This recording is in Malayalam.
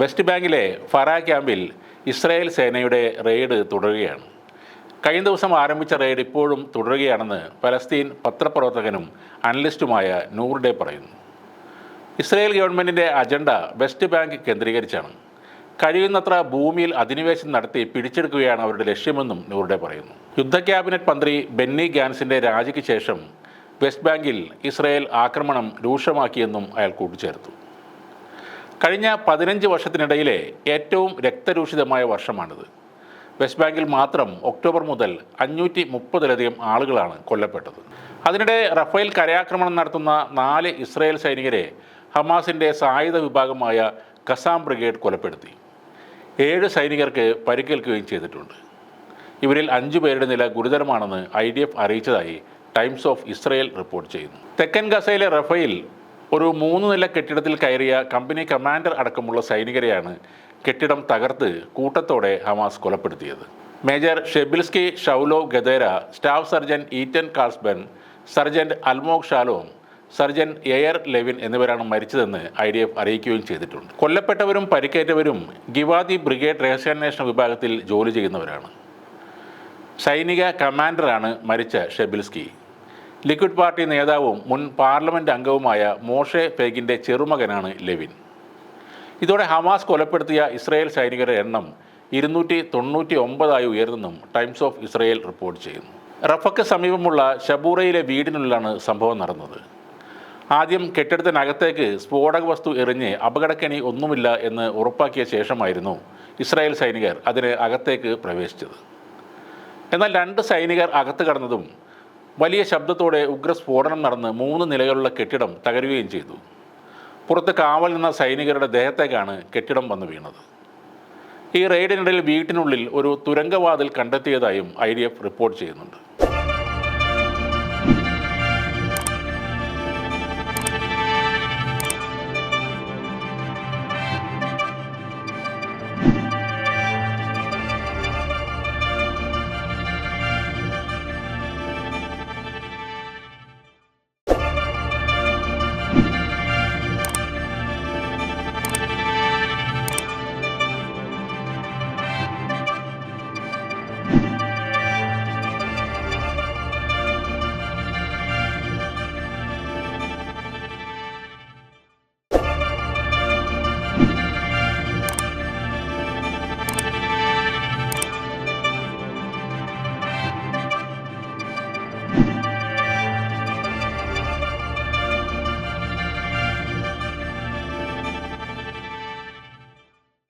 വെസ്റ്റ് ബാങ്കിലെ ഫറ ക്യാമ്പിൽ ഇസ്രായേൽ സേനയുടെ റെയ്ഡ് തുടരുകയാണ്. കഴിഞ്ഞ ദിവസം ആരംഭിച്ച റെയ്ഡ് ഇപ്പോഴും തുടരുകയാണെന്ന് പലസ്തീൻ പത്രപ്രവർത്തകനും അനലിസ്റ്റുമായ നൂർഡെ പറയുന്നു. ഇസ്രായേൽ ഗവൺമെന്റിന്റെ അജണ്ട വെസ്റ്റ് ബാങ്ക് കേന്ദ്രീകരിച്ചാണ്. കഴിയുന്നത്ര ഭൂമിയിൽ അധിനിവേശം നടത്തി പിടിച്ചെടുക്കുകയാണ് അവരുടെ ലക്ഷ്യമെന്നും നൂറുടെ പറയുന്നു. യുദ്ധ ക്യാബിനറ്റ് മന്ത്രി ബെന്നി ഗാൻസിന്റെ രാജിക്ക് ശേഷം വെസ്റ്റ് ബാങ്കിൽ ഇസ്രായേൽ ആക്രമണം രൂക്ഷമാക്കിയെന്നും അയാൾ കൂട്ടിച്ചേർത്തു. കഴിഞ്ഞ പതിനഞ്ച് വർഷത്തിനിടയിലെ ഏറ്റവും രക്തരൂഷിതമായ വർഷമാണിത്. വെസ്റ്റ് ബാങ്കിൽ മാത്രം ഒക്ടോബർ മുതൽ അഞ്ഞൂറ്റി മുപ്പതിലധികം ആളുകളാണ് കൊല്ലപ്പെട്ടത്. അതിനിടെ റഫേൽ കരയാക്രമണം നടത്തുന്ന നാല് ഇസ്രായേൽ സൈനികരെ ഹമാസിന്റെ സായുധ വിഭാഗമായ കസാം ബ്രിഗേഡ് കൊലപ്പെടുത്തി. ഏഴ് സൈനികർക്ക് പരിക്കേൽക്കുകയും ചെയ്തിട്ടുണ്ട്. ഇവരിൽ അഞ്ചു പേരുടെ നില ഗുരുതരമാണെന്ന് ഐ ഡി എഫ് അറിയിച്ചതായി ടൈംസ് ഓഫ് ഇസ്രയേൽ റിപ്പോർട്ട് ചെയ്യുന്നു. തെക്കൻ ഗസയിലെ റഫേൽ ഒരു മൂന്ന് നില കെട്ടിടത്തിൽ കയറിയ കമ്പനി കമാൻഡർ അടക്കമുള്ള സൈനികരെയാണ് കെട്ടിടം തകർത്ത് കൂട്ടത്തോടെ ഹമാസ് കൊലപ്പെടുത്തിയത്. മേജർ ഷെബിൽസ്കി ഷൗലോ ഗദേര സ്റ്റാഫ് സർജൻ ഈറ്റൻ കാൾസ്ബൻ sergeant അൽമോക് Shalom sergeant air Levin എന്നിവരാണ് മരിച്ചതെന്ന് ഐ ഡി എഫ് അറിയിക്കുകയും ചെയ്തിട്ടുണ്ട്. കൊല്ലപ്പെട്ടവരും പരിക്കേറ്റവരും ഗിവാദി ബ്രിഗേഡ് രഹസ്യാന്വേഷണ വിഭാഗത്തിൽ ജോലി ചെയ്യുന്നവരാണ്. സൈനിക കമാൻഡറാണ് മരിച്ച ഷെബിൽസ്കി. ലിക്വിഡ് പാർട്ടി നേതാവും മുൻ പാർലമെന്റ് അംഗവുമായ മോഷെ ഫേഗിന്റെ ചെറുമകനാണ് ലെവിൻ. ഇതോടെ ഹമാസ് കൊലപ്പെടുത്തിയ ഇസ്രയേൽ സൈനികരുടെ എണ്ണം ഇരുന്നൂറ്റി തൊണ്ണൂറ്റി ഒമ്പതായി ഉയർന്നെന്നും ടൈംസ് ഓഫ് ഇസ്രയേൽ റിപ്പോർട്ട് ചെയ്യുന്നു. റഫക്ക് സമീപമുള്ള ഷബൂറയിലെ വീടിനുള്ളിലാണ് സംഭവം നടന്നത്. ആദ്യം കെട്ടിടത്തിനകത്തേക്ക് സ്ഫോടക വസ്തു എറിഞ്ഞ് അപകടക്കണി ഒന്നുമില്ല എന്ന് ഉറപ്പാക്കിയ ശേഷമായിരുന്നു ഇസ്രായേൽ സൈനികർ അതിന് അകത്തേക്ക് പ്രവേശിച്ചത്. എന്നാൽ രണ്ട് സൈനികർ അകത്ത് കടന്നതും വലിയ ശബ്ദത്തോടെ ഉഗ്രസ്ഫോടനം നടന്ന് മൂന്ന് നിലകളുള്ള കെട്ടിടം തകരുകയും ചെയ്തു. പുറത്ത് കാവൽ നിന്ന സൈനികരുടെ ദേഹത്തേക്കാണ് കെട്ടിടം വന്നു വീണത്. ഈ റെയ്ഡിനിടയിൽ വീട്ടിനുള്ളിൽ ഒരു തുരങ്കവാതിൽ കണ്ടെത്തിയതായും ഐ റിപ്പോർട്ട് ചെയ്യുന്നുണ്ട്.